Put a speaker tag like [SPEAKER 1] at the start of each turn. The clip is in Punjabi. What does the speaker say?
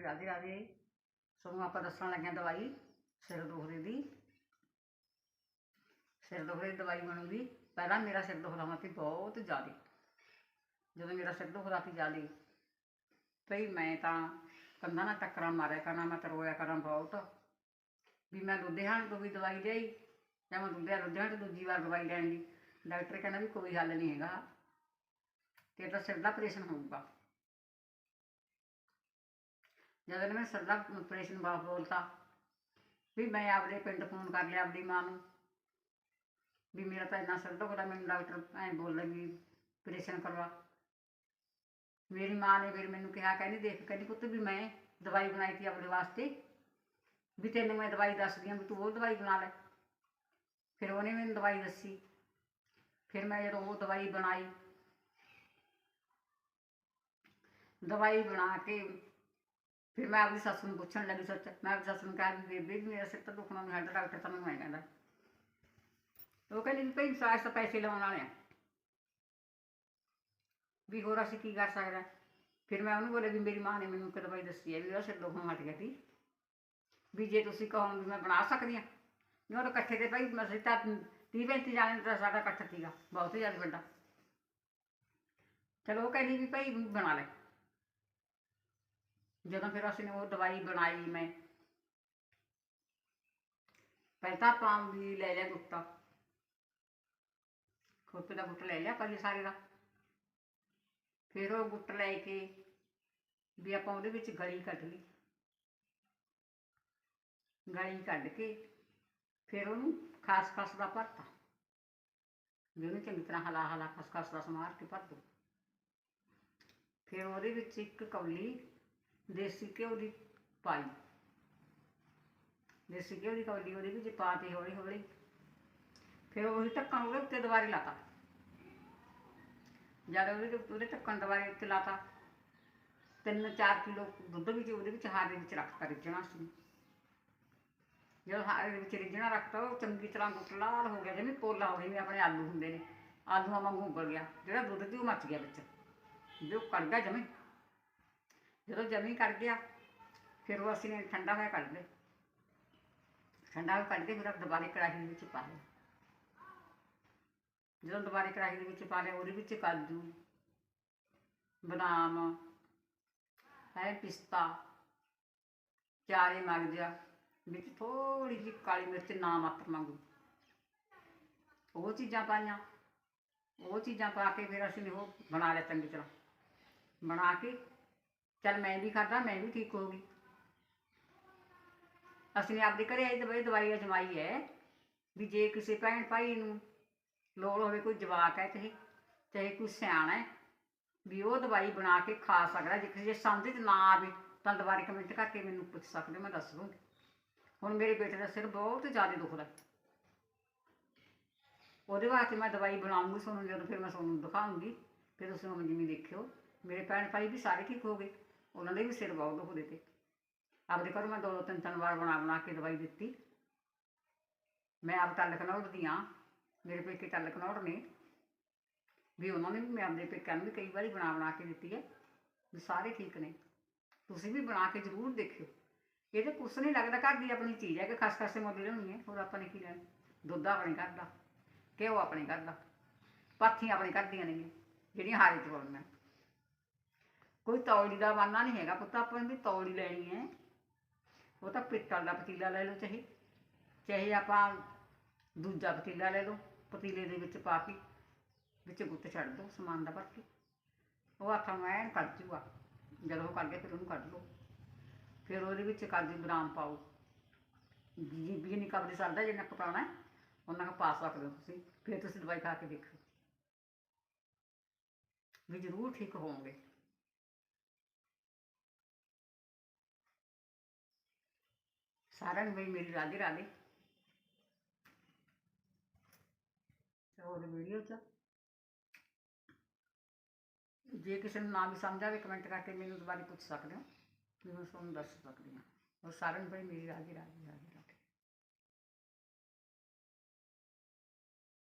[SPEAKER 1] ਮੇਰੀ ਰਾਧੇ ਰਾਧੇ ਤੁਹਾਨੂੰ ਆਪਾਂ ਦੱਸਣ ਲੱਗਿਆ ਦਵਾਈ ਸਿਰ ਦੁਖਦੇ ਦੀ। ਸਿਰ ਦੁਖਦੇ ਦਵਾਈ ਬਣੂਗੀ। ਪਹਿਲਾਂ ਮੇਰਾ ਸਿਰ ਦੁਖਦਾ ਹੁੰਦਾ ਬਹੁਤ ਜ਼ਿਆਦਾ। ਜਦੋਂ ਮੇਰਾ ਸਿਰ ਦੁਖਦਾ ਸੀ ਜ਼ਿਆਦਾ ਭਈ ਮੈਂ ਤਾਂ ਕੰਧਾਂ ਨਾਲ ਟੱਕਰਾਂ ਮਾਰਿਆ ਕਰਨਾ, ਮੈਂ ਤਾਂ ਰੋਇਆ ਕਰਾਂ ਬਹੁਤ। ਵੀ ਮੈਂ ਲੁਧਿਆਣੇ ਤੋਂ ਵੀ ਦਵਾਈ ਲਈ ਜਾਂ ਮੈਂ ਲੁਧਿਆਣੇ ਲੁਧਿਆਣੇ ਤੋਂ ਦੂਜੀ ਵਾਰ ਦਵਾਈ ਲੈਣ ਦੀ ਡਾਕਟਰ ਕਹਿੰਦਾ ਵੀ ਕੋਈ ਹੱਲ ਨਹੀਂ ਹੈਗਾ। ਤੇ ਤਾਂ ਸਿਰ ਦਾ ਆਪਰੇਸ਼ਨ ਹੋਊਗਾ। ਜਦੋਂ ਮੈਂ ਸਿਰ ਦਾ ਆਪਰੇਸ਼ਨ ਬਾਤ ਬੋਲਤਾ ਵੀ ਮੈਂ ਆਪਦੇ ਪਿੰਡ ਫੋਨ ਕਰ ਲਿਆ ਆਪਦੀ ਮਾਂ ਨੂੰ ਵੀ ਮੇਰਾ ਤਾਂ ਇੰਨਾ ਸਿਰ ਦੁਖਦਾ ਮੈਨੂੰ ਡਾਕਟਰ ਐਂ ਬੋਲ ਵੀ ਆਪਰੇਸ਼ਨ ਕਰਵਾ। ਮੇਰੀ ਮਾਂ ਨੇ ਫਿਰ ਮੈਨੂੰ ਕਿਹਾ, ਕਹਿੰਦੀ ਦੇਖ, ਕਹਿੰਦੀ ਪੁੱਤ ਵੀ ਮੈਂ ਦਵਾਈ ਬਣਾਈ ਤੀ ਆਪਣੇ ਵਾਸਤੇ, ਵੀ ਤੈਨੂੰ ਮੈਂ ਦਵਾਈ ਦੱਸਦੀ ਹਾਂ ਵੀ ਤੂੰ ਉਹ ਦਵਾਈ ਬਣਾ ਲੈ। ਫਿਰ ਉਹਨੇ ਮੈਨੂੰ ਦਵਾਈ ਦੱਸੀ। ਫਿਰ ਮੈਂ ਜਦੋਂ ਉਹ ਦਵਾਈ ਬਣਾਈ, ਦਵਾਈ ਬਣਾ ਕੇ ਫਿਰ ਮੈਂ ਆਪਣੀ ਸੱਸ ਨੂੰ ਪੁੱਛਣ ਲੱਗੀ ਸੱਚ। ਮੈਂ ਆਪਣੀ ਸੱਸ ਨੂੰ ਕਿਹਾ ਵੀ ਬੇਬੇ ਮੇਰਾ ਸਿਰ ਤਾਂ ਦੁਖਣਾ ਨਹੀਂ ਹਟਦਾ ਡਾਕਟਰ ਤਾਂ ਮੈਂ ਕਹਿੰਦਾ। ਉਹ ਕਹਿੰਦੀ ਵੀ ਭਈ ਸਾਸ ਤਾਂ ਪੈਸੇ ਲਾਉਣ ਵਾਲੇ ਆ। ਵੀ ਹੋਰ ਅਸੀਂ ਕੀ ਕਰ ਸਕਦਾ ਫਿਰ ਮੈਂ ਉਹਨੂੰ ਬੋਲਿਆ ਵੀ ਮੇਰੀ ਮਾਂ ਨੇ ਮੈਨੂੰ ਇੱਕ ਦਵਾਈ ਦੱਸੀ ਹੈ ਵੀ ਉਹਦਾ ਸਿਰ ਦੁਖਣ ਹਟ ਗਿਆ ਸੀ। ਵੀ ਜੇ ਤੁਸੀਂ ਕਹੋ ਵੀ ਮੈਂ ਬਣਾ ਸਕਦੀ ਹਾਂ ਵੀ ਉਹ ਇਕੱਠੇ ਤੇ ਭਾਈ ਮਸੀਂ ਤਾਂ ਤੀਹ ਪੈਂਤੀ ਜਾਣੇ ਦਾ ਸਾਡਾ ਇਕੱਠ ਸੀਗਾ, ਬਹੁਤ ਜ਼ਿਆਦਾ ਵੱਡਾ। ਚਲੋ ਉਹ ਕਹਿੰਦੀ ਵੀ ਭਾਈ ਬਣਾ ਲੈ। ਜਦੋਂ ਫਿਰ ਅਸੀਂ ਉਹ ਦਵਾਈ ਬਣਾਈ ਮੈਂ, ਪਹਿਲਾਂ ਤਾਂ ਆਪਾਂ ਵੀ ਲੈ ਲਿਆ ਗੁੱਟਾ ਖੋਪੇ ਦਾ ਗੁੱਟ ਲੈ ਲਿਆ ਪਹਿਲੇ ਸਾਰੇ ਦਾ। ਫਿਰ ਉਹ ਗੁੱਟ ਲੈ ਕੇ ਵੀ ਆਪਾਂ ਉਹਦੇ ਵਿੱਚ ਗਲੀ ਕੱਢ ਲਈ। ਗਲੀ ਕੱਢ ਕੇ ਫਿਰ ਉਹਨੂੰ ਖਾਸ ਖਾਸ ਦਾ ਭਰਤਾ। ਵੀ ਉਹਨੂੰ ਚੰਗੀ ਤਰ੍ਹਾਂ ਹਲਾ ਹਲਾ ਖਸ ਖਸ ਦਾ ਸਮਾਰ ਕੇ ਭਰ ਦੋ। ਫਿਰ ਉਹਦੇ ਵਿੱਚ ਇੱਕ ਕੌਲੀ ਦੇਸੀ ਘਿਓ ਦੀ ਪਾਈ। ਦੇਸੀ ਘਿਓ ਦੀ ਕੌਲੀ ਉਹਦੇ ਵਿੱਚ ਪਾਤੀ ਹੌਲੀ ਹੌਲੀ। ਫਿਰ ਉਹੀ ਢੱਕਣ ਉਹਦੇ ਉੱਤੇ ਦੁਬਾਰੇ ਲਾਤਾ। ਜਦ ਉਹਦੇ ਉਹਦੇ ਢੱਕਣ ਦੁਬਾਰੇ ਉੱਤੇ ਲਾਤਾ, ਤਿੰਨ ਚਾਰ ਕਿਲੋ ਦੁੱਧ ਵਿੱਚ ਉਹਦੇ ਵਿੱਚ ਹਾਰ ਦੇ ਵਿੱਚ ਰੱਖਤਾ ਰਿੱਝਣਾ ਸੀ ਜਦੋਂ ਹਾਰ ਦੇ ਵਿੱਚ ਰਿੱਝਣਾ ਰੱਖਤਾ, ਉਹ ਚੰਗੀ ਤਰ੍ਹਾਂ ਗੁੱਟ ਲਾਲ ਹੋ ਗਿਆ, ਜਿਵੇਂ ਪੋਲਾ ਹੋ ਗਿਆ ਆਪਣੇ ਆਲੂ ਹੁੰਦੇ ਨੇ। ਆਲੂਆਂ ਵਾਂਗੂ ਉੱਬਲ ਗਿਆ, ਜਿਹੜਾ ਦੁੱਧ ਸੀ ਉਹ ਮੱਚ ਗਿਆ ਵਿੱਚ। ਜੋ ਕੜ ਗਿਆ ਜਮੇ। ਜਦੋਂ ਜਮੀ ਕੱਢ ਗਿਆ, ਫਿਰ ਉਹ ਅਸੀਂ ਠੰਡਾ ਹੋਇਆ ਕੱਢ ਲਿਆ। ਠੰਡਾ ਹੋਇਆ ਕੱਢ ਕੇ ਫਿਰ ਆਪਾਂ ਦੁਬਾਰੇ ਕੜਾਹੀ ਦੇ ਵਿੱਚ ਪਾ ਲਿਆ। ਜਦੋਂ ਦੁਬਾਰੇ ਕੜਾਹੀ ਦੇ ਵਿੱਚ ਪਾ ਲਿਆ, ਉਹਦੇ ਵਿੱਚ ਕਾਜੂ, ਬਦਾਮ, ਹੈ ਪਿਸਤਾ, ਚਾਰੇ ਮਗਜ ਵਿੱਚ ਥੋੜੀ ਜਿਹੀ ਕਾਲੀ ਮਿਰਚ ਨਾ ਮਾਤਰ ਮੰਗੂ ਉਹ ਚੀਜ਼ਾਂ ਪਾਈਆਂ। ਉਹ ਚੀਜ਼ਾਂ ਪਾ ਕੇ ਫਿਰ ਅਸੀਂ ਉਹ ਬਣਾ ਲਿਆ ਚੰਗੀ ਤਰ੍ਹਾਂ। ਬਣਾ ਕੇ ਚੱਲ ਮੈਂ ਵੀ ਖਾਧਾ ਮੈਂ ਵੀ ਠੀਕ ਹੋ ਗਈ। ਅਸੀਂ ਆਪਦੇ ਘਰੇ ਆਈ ਦਵਾਈ ਦਵਾਈ ਅਜਮਾਈ ਹੈ ਵੀ ਜੇ ਕਿਸੇ ਭੈਣ ਭਾਈ ਨੂੰ ਲੋੜ ਹੋਵੇ ਕੋਈ ਜਵਾਕ ਹੈ ਚਾਹੇ ਚਾਹੇ ਕੋਈ ਸਿਆਣਾ ਹੈ ਵੀ ਉਹ ਦਵਾਈ ਬਣਾ ਕੇ ਖਾ ਸਕਦਾ ਜੇ ਕਿਸੇ ਸਮਝ 'ਚ ਨਾ ਆਵੇ ਤਾਂ ਦੁਬਾਰਾ ਕਮੈਂਟ ਕਰਕੇ ਮੈਨੂੰ ਪੁੱਛ ਸਕਦੇ ਹੋ, ਮੈਂ ਦੱਸ ਦੂੰਗੀ ਹੁਣ ਮੇਰੇ ਬੇਟੇ ਦਾ ਸਿਰ ਬਹੁਤ ਜ਼ਿਆਦਾ ਦੁਖਦਾ ਉਹਦੇ ਵਾਸਤੇ ਮੈਂ ਦਵਾਈ ਬਣਾਉਂਗੀ ਤੁਹਾਨੂੰ ਜਦੋਂ ਫਿਰ ਮੈਂ ਤੁਹਾਨੂੰ ਦਿਖਾਉਂਗੀ ਫਿਰ ਤੁਸੀਂ ਉਹ ਜਿਵੇਂ ਦੇਖਿਓ। ਮੇਰੇ ਭੈਣ ਭਾਈ ਵੀ ਸਾਰੇ ਠੀਕ ਹੋ ਗਏ। ਉਹਨਾਂ ਦੇ ਵੀ ਸਿਰ ਬਹੁਤ ਦੁਖਦੇ ਤੇ ਆਪਦੇ ਘਰੋਂ ਮੈਂ ਦੋ ਦੋ ਤਿੰਨ ਤਿੰਨ ਵਾਰ ਬਣਾ ਬਣਾ ਕੇ ਦਵਾਈ ਦਿੱਤੀ। ਮੈਂ ਆਪ ਟੱਲ ਕਨੌੜ ਦੀਆਂ ਮੇਰੇ ਪੇਕੇ ਟੱਲ ਕਨੌੜ ਨੇ। ਵੀ ਉਹਨਾਂ ਨੇ ਵੀ ਮੈਂ ਆਪਦੇ ਪੇਕਿਆਂ ਨੂੰ ਵੀ ਕਈ ਵਾਰੀ ਬਣਾ ਬਣਾ ਕੇ ਦਿੱਤੀ ਹੈ, ਵੀ ਸਾਰੇ ਠੀਕ ਨੇ। ਤੁਸੀਂ ਵੀ ਬਣਾ ਕੇ ਜ਼ਰੂਰ ਦੇਖਿਓ। ਇਹ ਤਾਂ ਕੁਛ ਨਹੀਂ ਲੱਗਦਾ ਘਰ ਦੀ ਆਪਣੀ ਚੀਜ਼ ਹੈ ਕਿ ਖਾਸ ਖਾਸੇ ਮੁੱਲ ਲਿਆਉਣੀ ਹੈ, ਹੋਰ ਆਪਾਂ ਨੇ ਕੀ ਲੈਣਾ। ਦੁੱਧ ਆਪਣੇ ਘਰ ਦਾ, ਘਿਓ ਆਪਣੇ ਘਰ ਦਾ, ਪਾਥੀਆਂ ਆਪਣੇ ਘਰ ਦੀਆਂ ਨੇ ਜਿਹੜੀਆਂ ਹਾਰੇ ਚ ਪਾਉਣੀਆਂ ਕੋਈ ਤੌੜੀ ਦਾ ਬਾਨਾ ਨਹੀਂ ਹੈਗਾ ਪੁੱਤ, ਆਪਾਂ ਨੇ ਵੀ ਤੌੜੀ ਲੈਣੀ ਹੈ। ਉਹ ਤਾਂ ਪਿੱਤਲ ਦਾ ਪਤੀਲਾ ਲੈ ਲਓ ਚਾਹੇ ਚਾਹੇ ਆਪਾਂ ਦੂਜਾ ਪਤੀਲਾ ਲੈ ਲਓ, ਪਤੀਲੇ ਦੇ ਵਿੱਚ ਪਾ ਕੇ, ਵਿੱਚ ਗੁੱਤ ਛੱਡ ਦਿਓ ਸਮਾਨ ਦਾ ਭਰ ਕੇ। ਉਹ ਹੱਥਾਂ ਨੂੰ ਐਨ ਕੱਢ ਜੂਗਾ, ਜਦੋਂ ਉਹ ਕਰਕੇ ਫਿਰ ਉਹਨੂੰ ਕੱਢ ਲਓ। ਫਿਰ ਉਹਦੇ ਵਿੱਚ ਕਾਜੂ ਬਦਾਮ ਪਾਓ। ਜੀ ਵੀ ਨਹੀਂ ਕਬਰੇ ਸਰਦਾ ਜਿੰਨਾ ਕੁ ਪਾਉਣਾ ਉਹਨਾਂ ਕੁ ਪਾ ਸਕਦੇ ਹੋ ਤੁਸੀਂ। ਫਿਰ ਤੁਸੀਂ ਦਵਾਈ ਖਾ ਕੇ ਦੇਖੋ। ਵੀ ਜ਼ਰੂਰ ਠੀਕ ਹੋਵੋਗੇ। ਸਾਰਿਆਂ ਨੂੰ ਬਈ ਮੇਰੀ ਰਾਧੇ ਰਾਧੇ ਹੋਰ ਵੀਡੀਓ ਚ? ਜੇ ਕਿਸੇ ਨੂੰ ਨਾ ਵੀ ਸਮਝ ਆਵੇ ਕਮੈਂਟ ਕਰਕੇ ਮੈਨੂੰ ਦੁਬਾਰਾ ਪੁੱਛ ਸਕਦੇ ਹੋ। ਵੀ ਮੈਂ ਤੁਹਾਨੂੰ ਦੱਸ ਸਕਦੀ ਹਾਂ। ਉਹ ਸਾਰਿਆਂ ਨੂੰ ਬਈ ਮੇਰੀ ਰਾਧੇ ਰਾਧੇ ਰਾਧੇ ਰਾਧੇ